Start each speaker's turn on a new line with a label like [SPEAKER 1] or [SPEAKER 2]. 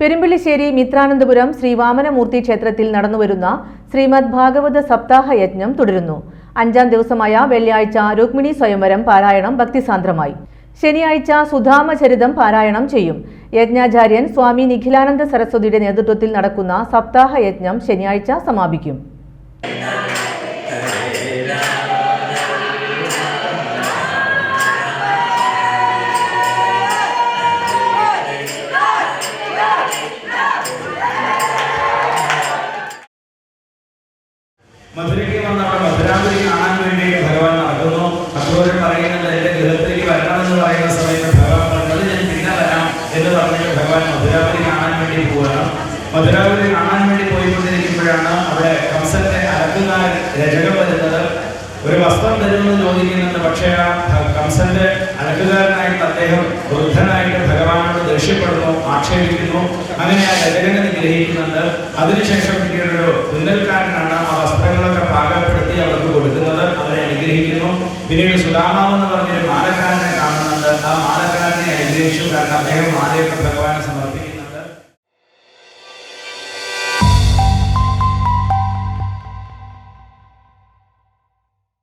[SPEAKER 1] പെരുമ്പള്ളിശ്ശേരി മിത്രാനന്തപുരം ശ്രീവാമനമൂർത്തി ക്ഷേത്രത്തിൽ നടന്നുവരുന്ന ശ്രീമദ് ഭാഗവത സപ്താഹ യജ്ഞം തുടരുന്നു. അഞ്ചാം ദിവസമായ വെള്ളിയാഴ്ച രുക്മിണി സ്വയംവരം പാരായണം ഭക്തിസാന്ദ്രമായി. ശനിയാഴ്ച സുധാമചരിതം പാരായണം ചെയ്യും. യജ്ഞാചാര്യൻ സ്വാമി നിഖിലാനന്ദ സരസ്വതിയുടെ നേതൃത്വത്തിൽ നടക്കുന്ന സപ്താഹ യജ്ഞം ശനിയാഴ്ച സമാപിക്കും.
[SPEAKER 2] മധുരയ്ക്ക് വന്ന അവിടെ മധുരാപുരി കാണാൻ വേണ്ടി ഭഗവാൻ നടക്കുന്നു. അതുപോലെ പറയുന്നത് എന്റെ ഗൃഹത്തിലേക്ക് വരണമെന്ന് പറയുന്ന സമയത്ത് ഭഗവാൻ പറഞ്ഞത് ഞാൻ പിന്നെ വരാം എന്ന് പറഞ്ഞിട്ട് ഭഗവാൻ മധുരാപുരി കാണാൻ വേണ്ടി പോവുകയാണ്. മധുരാപുരി കാണാൻ വേണ്ടി പോയിക്കൊണ്ടിരിക്കുമ്പോഴാണ് അവിടെ കംസന്റെ അലക്കുകാരൻ രചകം വരുന്നത്. ഒരു വസ്ത്രം തരുമെന്ന് ചോദിക്കുന്നുണ്ട് പക്ഷേ ആ കംസന്റെ അലക്കുകാരനായിട്ട് അദ്ദേഹം വൃദ്ധനായിട്ട് ഭഗവാനോട് ദേഷ്യപ്പെടുന്നു ആക്ഷേപിക്കുന്നു. അങ്ങനെ ആ രചകനെ നിഗ്രഹിക്കുന്നുണ്ട് അതിനുശേഷം പിന്നീട് ഒരു തുന്നൽക്കാരനാണ് ആ അനുഗ്രഹിക്കുന്നു പിന്നീട് സുദാമാവ് എന്ന് പറഞ്ഞൊരു മാലക്കാരനെ കാണുന്നുണ്ട്. ആ മാലക്കാരനെ അനുഗ്രഹിച്ചു കാരണം അദ്ദേഹം മാലയൊക്കെ ഭഗവാൻ